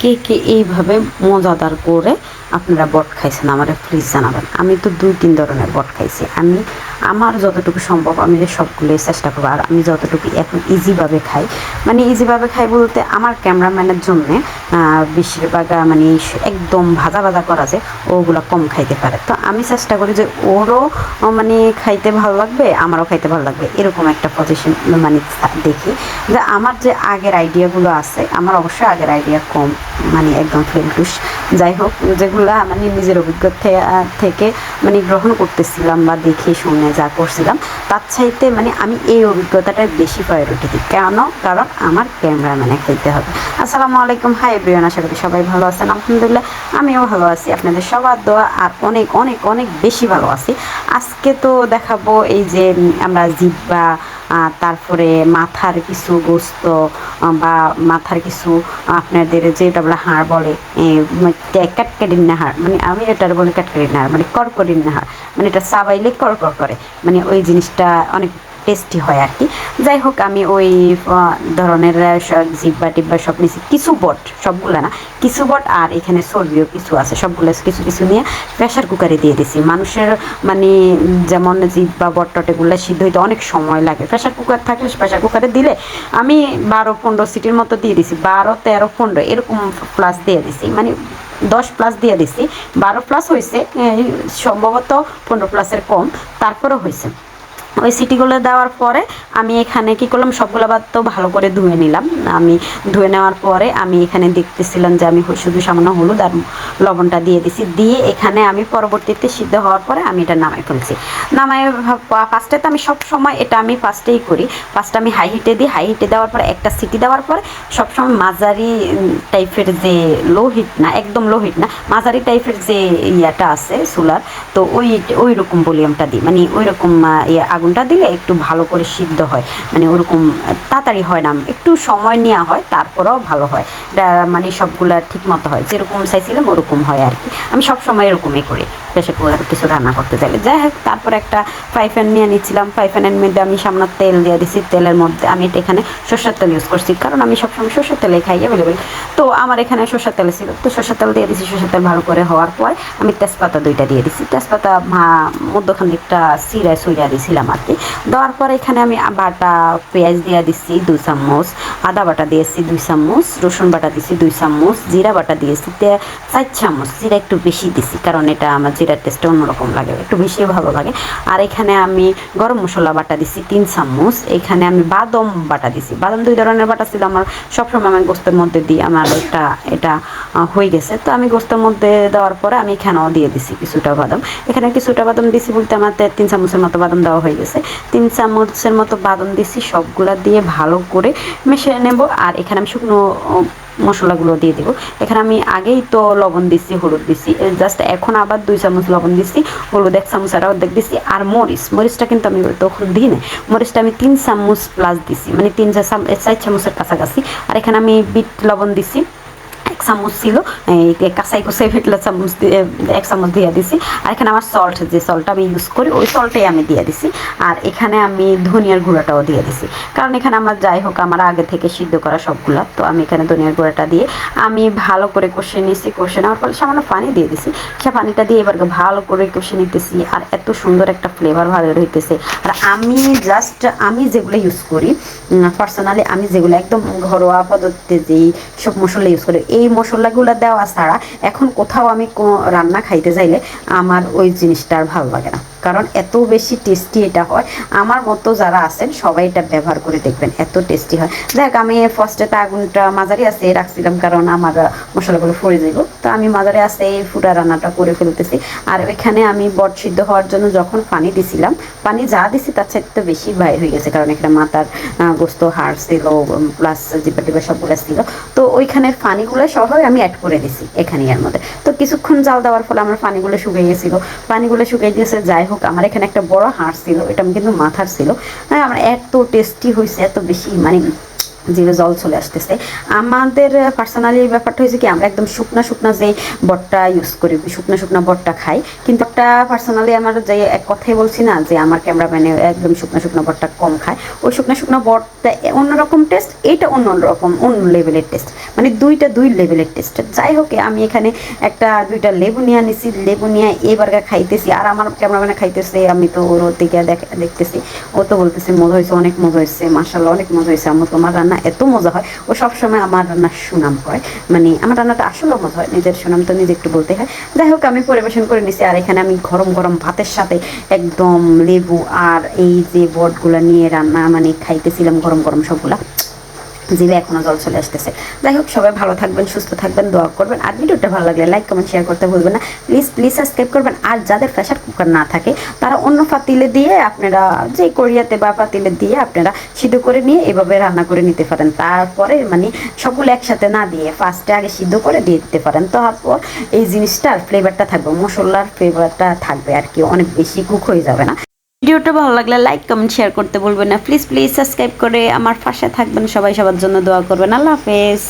কে কে এইভাবে মজাদার করে আপনারা বট খাইছেন আমার প্লিজ জানাবেন। আমি তো দুই তিন ধরনের বট খাইছি। আমি আমার যতটুকু সম্ভব আমি সবগুলোই চেষ্টা করব। আর আমি যতটুকু এখন ইজিভাবে খাই মানে ইজিভাবে খাই বলতে আমার ক্যামেরাম্যানের জন্যে বেশিরভাগ মানে একদম ভাজা ভাজা করা যে ওগুলো কম খাইতে পারে। তো আমি চেষ্টা করি যে ওরও মানে খাইতে ভালো লাগবে, আমারও খাইতে ভালো লাগবে, এরকম একটা পজিশন মানে দেখি। যে আমার যে আগের আইডিয়াগুলো আছে, আমার অবশ্যই আগের আইডিয়া কম মানে একদম ফেলটুস যাই হোক, যেগুলা মানে নিজের অভিজ্ঞতা থেকে মানে গ্রহণ করতেছিলাম বা দেখে শুনে যা করছিলাম, তার চাইতে মানে আমি এই অভিজ্ঞতাটা বেশি প্রায়োরিটি দিই কেন? কারণ আমার ক্যামেরাম্যানে খেলতে হবে। আসসালামু আলাইকুম। হাই এভরিওয়ান, আশা করি সবাই ভালো আছেন। আলহামদুলিল্লাহ, আমিও ভালো আছি। আপনাদের সবার দোয়া আর অনেক অনেক অনেক বেশি ভালো আছি। আজকে তো দেখাবো এই যে আমরা জিব্বা তারপরে মাথার কিছু গোস্ত বা মাথার কিছু আপনাদের যেটা বলে হাড় বলে ক্যাটকাটির হাড় মানে আমি এটার বলি ক্যাটকাটির হাড় মানে কড়কড়ির হাড় মানে এটা সাবাইলে কড়কড় করে মানে ওই জিনিসটা অনেক টেস্টি হয় আর কি। যাই হোক, আমি ওই ধরনের জিব্বা টিব্বা সব নিয়েছি। কিছু বট, সবগুলো না, কিছু বট আর এখানে চর্বিও কিছু আছে। সবগুলো কিছু কিছু নিয়ে প্রেশার কুকারে দিয়ে দিছি। মানুষের মানে যেমন জিব্বা বট, টট এগুলো সিদ্ধ হইতে অনেক সময় লাগে। প্রেশার কুকার থাকলে প্রেশার কুকারে দিলে আমি বারো, পনেরো সিটির মতো দিয়ে দিছি। বারো, তেরো, পনেরো, এরকম প্লাস দিয়ে দিছি। মানে দশ প্লাস দিয়ে দিছি। বারো প্লাস হয়েছে সম্ভবত পনেরো প্লাসের কম। তারপরেও হয়েছে ওই সিটিগুলো দেওয়ার পরে আমি এখানে কি করলাম, সবগুলো বাদ তো ভালো করে ধুয়ে নিলাম। আমি ধুয়ে নেওয়ার পরে আমি এখানে দেখতেছিলাম যে আমি শুধু সামান্য হলুদ আর লবণটা দিয়ে দিছি। দিয়ে এখানে আমি পরবর্তীতে সিদ্ধ হওয়ার পরে আমি এটা নামাই ফেলছি। নামাই ফার্স্টে তো আমি সব সময় এটা আমি ফার্স্টেই করি। ফার্স্টে আমি হাই হিটে দিই। হাই হিটে দেওয়ার পরে একটা সিটি দেওয়ার পরে সবসময় মাঝারি টাইপের যে লো হিট না, একদম লো হিট না, মাঝারি টাইপের যে ইয়াটা আছে সোলার তো ওই ওই রকম ভলিউমটা দিই। মানে ওই রকম ইয়ে আগুনটা দিলে একটু ভালো করে সিদ্ধ হয়। মানে ওরকম তাড়াতাড়ি হয় না। একটু সময় নেওয়া হয়, তারপরেও ভালো হয়। মানে সবগুলা ঠিক মতো হয়। যেরকম চাইছিলাম ওরকম। হয় আর কি। আমি সব সময় এরকমই করি। প্রেশার কিছু রান্না করতে চাইলে যাই হোক, তারপর একটা ফ্রাই প্যান নিয়ে নিচ্ছিলাম। ফ্রাই প্যানের মধ্যে আমি সামনে তেল দিয়ে দিছি। তেলের মধ্যে আমি এটা এখানে সর্ষের তেল ইউজ করছি। কারণ আমি সবসময় সর্ষের তেলে খাই অ্যাভেলেবেল তো আমার এখানে সর্ষের তেল ছিল। তো সর্ষের তেল দিয়ে দিছি। সর্ষের তেল ভালো করে হওয়ার পর আমি তেজপাতা দুইটা দিয়ে দিছি। তেজপাতা মধ্যখান দিকটা সিরায় সুইরা দিছিলাম আর কি দেওয়ার পরে এখানে আমি বাটা, পেঁয়াজ দিয়ে দিচ্ছি দুই চামচ, আদা বাটা দিয়েছি দুই চামচ, রসুন বাটা দিয়েছি দুই চামচ, জিরা বাটা দিয়েছি চার চামচ। জিরা একটু বেশি দিছি, কারণ এটা আমার জিরার টেস্টটা অন্যরকম লাগে, একটু বেশি ভালো লাগে। আর এখানে আমি গরম মশলা বাটা দিছি তিন চামচ, এখানে আমি বাদাম বাটা দিছি। বাদাম দুই ধরনের বাটা ছিল, আমার সবসময় আমি গোস্তের মধ্যে দিই, আমার এটা এটা হয়ে গেছে। তো আমি গোস্তের মধ্যে দেওয়ার পরে আমি এখানেও দিয়ে দিছি কিছুটা বাদাম। এখানে কিছুটা বাদাম দিছি বলতে আমার তিন চামচের মতো বাদাম দেওয়া হয়ে গেছে। তিন চামচের মতো বাদাম দিছি, সবগুলা দিয়ে ভালো করে মিশিয়ে নেব। আর এখানে আমি শুকনো মশলাগুলো দিয়ে দেবো। এখানে আমি আগেই তো লবণ দিছি, হলুদ দিছি। জাস্ট এখন আবার দুই চামচ লবণ দিছি, হলুদ এক চামচ আর অর্ধেক দিছি। আর মরিচ, মরিচটা কিন্তু আমি তখন দিই না মরিচটা আমি তিন চামচ প্লাস দিছি মানে তিন চার চামচ চার চামচের কাছাকাছি। আর এখানে আমি বিট লবণ দিছি। এক চামচ ছিল কাঁচাই কুচাই ফেটলে চামচ এক চামচ দিয়ে দিছি। আর এখানে আমার সল্ট যে সল্টটা আমি ইউজ করি, ওই সল্টটাই আমি দিয়ে দিছি। আর এখানে আমি ধনিয়ার গুঁড়াটাও দিয়ে দিছি। কারণ এখানে আমার যাই হোক, আমার আগে থেকে সিদ্ধ করা সবগুলা, তো আমি এখানে ধনিয়ার গুঁড়াটা দিয়ে আমি ভালো করে কষে নিয়েছি কষে নেওয়ার ফলে সামান্য পানি দিয়ে দিছি। সে পানিটা দিয়ে এবার ভালো করে কষে নিতেছি, আর এত সুন্দর একটা ফ্লেভার ভালো হইতেছে আর আমি জাস্ট আমি যেগুলো ইউজ করি পার্সোনালি আমি যেগুলো একদম ঘরোয়া পদ্ধতিতে যেই সব মশলা ইউজ করি, এই মশলাগুলো দেওয়া ছাড়া এখন কোথাও আমি রান্না খাইতে যাইলে আমার ওই জিনিসটা আর ভালো লাগে না। কারণ এত বেশি টেস্টি এটা হয়। আমার মতো যারা আছেন, সবাই এটা ব্যবহার করে দেখবেন, এত টেস্টি হয়। দেখ, আমি ফার্স্টে তো আগুনটা মাঝারি আছে রাখছিলাম কারণ আমার মশলাগুলো ফরে যাইব। তো আমি মাঝারি আছে এই ফুটা রান্নাটা করে ফেলতেছি। আর ওইখানে আমি বট সিদ্ধ হওয়ার জন্য যখন পানি দিছিলাম, পানি যা দিছি তার চাইতে বেশি বাইর হয়ে গেছে, কারণ এখানে মাথার গোস্ত, হাড় ছিল প্লাস জিপা টিপা সবগুলো ছিল। তো ওইখানের পানিগুলো সহ আমি অ্যাড করে দিছি এখানে এর মধ্যে। তো কিছুক্ষণ জাল দেওয়ার ফলে আমার পানিগুলো শুকিয়ে গেছিল। পানিগুলো শুকিয়ে গেছে, যাই হোক আমার এখানে একটা বড় হাড় ছিল, এটা কিন্তু মাথার ছিল। হ্যাঁ আমার এত টেস্টি হয়েছে এত বেশি মানে জিভে জল চলে আসতেছে। আমাদের পার্সোনালি ব্যাপারটা হয়েছে কি, আমরা একদম শুকনা শুকনা যে বটটা ইউজ করি, শুকনা শুকনা বটটা খাই। কিন্তু একটা পার্সোনালি আমার যে এক কথাই বলছি না, যে আমার ক্যামেরাম্যানে একদম শুকনা শুকনা বটটা কম খায়। ওই শুকনা শুকনা বটটা অন্যরকম টেস্ট এইটা অন্য রকম, অন্য লেভেলের টেস্ট মানে দুইটা দুই লেভেলের টেস্ট যাই হোক, আমি এখানে একটা দুইটা লেবু নিয়ে নিছি লেবু নিয়ে এবার খাইতেছি। আর আমার ক্যামেরাম্যানে খাইতেছে, আমি তো ওর দিকে দেখ- দেখতেছি। ও তো বলতেছে, মজা হয়েছে অনেক মজা হয়েছে মার্শাল্লাহ অনেক মজা হয়েছে আমার তোমার রান্না এত মজা হয়। ও সবসময় আমার রান্নার সুনাম হয়। মানে আমার রান্নাটা আসলে মজা হয়। নিজের সুনাম তো নিজে একটু বলতে হয়। যাই হোক, আমি পরিবেশন করে নিছি। আর এখানে আমি গরম গরম ভাতের সাথে একদম লেবু আর এই যে বটগুলো নিয়ে রান্না মানে খাইতেছিলাম গরম গরম সবগুলা। জিভে এখনও জল চলে আসতেছে। যাই হোক, সবাই ভালো থাকবেন, সুস্থ থাকবেন, দোয়া করবেন। আর ভিডিওটা ভালো লাগলে লাইক কমেন্ট শেয়ার করতে ভুলবেন না। প্লিজ প্লিজ সাবস্ক্রাইব করবেন। আর যাদের প্রেশার কুকার না থাকে, তারা অন্য পাতিলে দিয়ে আপনারা যে কোরিয়াতে বা পাতিলে দিয়ে আপনারা সিদ্ধ করে নিয়ে এভাবে রান্না করে নিতে পারেন। তারপরে মানে সবগুলো একসাথে না দিয়ে ফার্স্টে আগে সিদ্ধ করে দিয়ে দিতে পারেন। তারপর এই জিনিসটার ফ্লেভারটা থাকবে, মশলার ফ্লেভারটা থাকবে আর কি, অনেক বেশি কুক হয়ে যাবে না। ভিডিওটা ভালো লাগলে লাইক কমেন্ট শেয়ার করতে বলবেন না। প্লিজ প্লিজ সাবস্ক্রাইব করে আমার পাশে থাকবেন। সবাই সবার জন্য দোয়া করবেন। আল্লাহ হাফেজ।